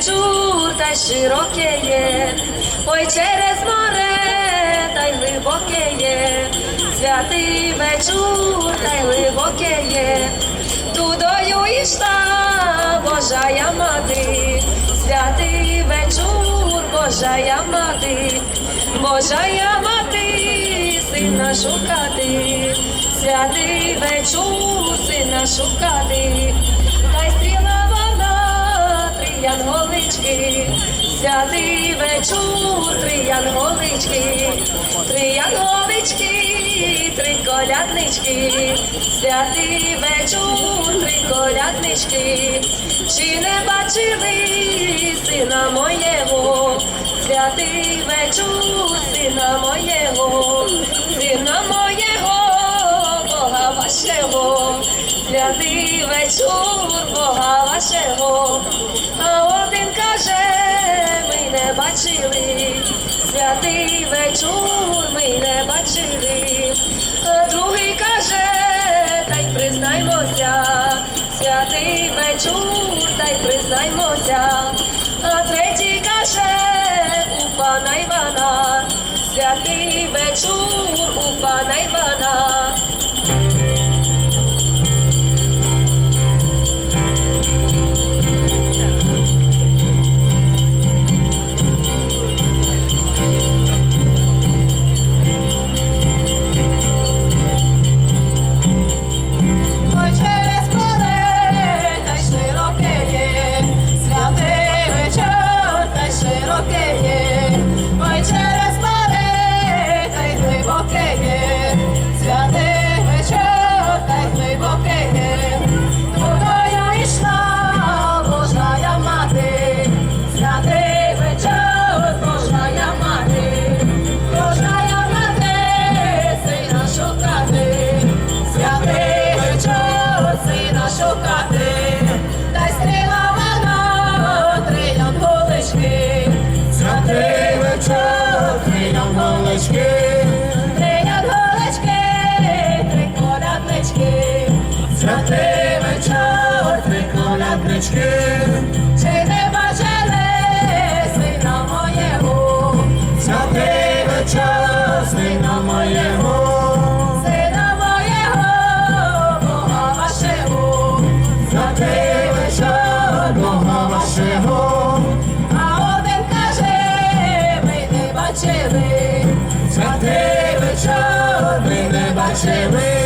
вечір та й широке є, ой через море та й глибоке є, святий вечір та й глибоке є, тудою ішла Божая мати, святий вечір, Божая мати, Божая мати, сина шукати, святий вечір, сина шукати, янголички, святий вечір, три янголички, три янголички, три коляднички, святий вечір, три коляднички, чи не бачили сина моєго, святий вечір, сина моєго, сина моєго, Бога вашого, святий вечір, Бога вашого, а один каже, ми не бачили, святий вечір, ми не бачили, а другий каже, та й признаймося, святий вечір, та й признаймося, а третій каже, у пана Івана, святий вечір, у пана Івана. Янголички, три янголички, три коляднички, святий вечір, три коляднички, чи не бачили сина моєго, святий вечір, сина моєго, сина моєго, Бога вашого, святий вечір, Бога вашого, не бачили. святий вечір, ми не бачили,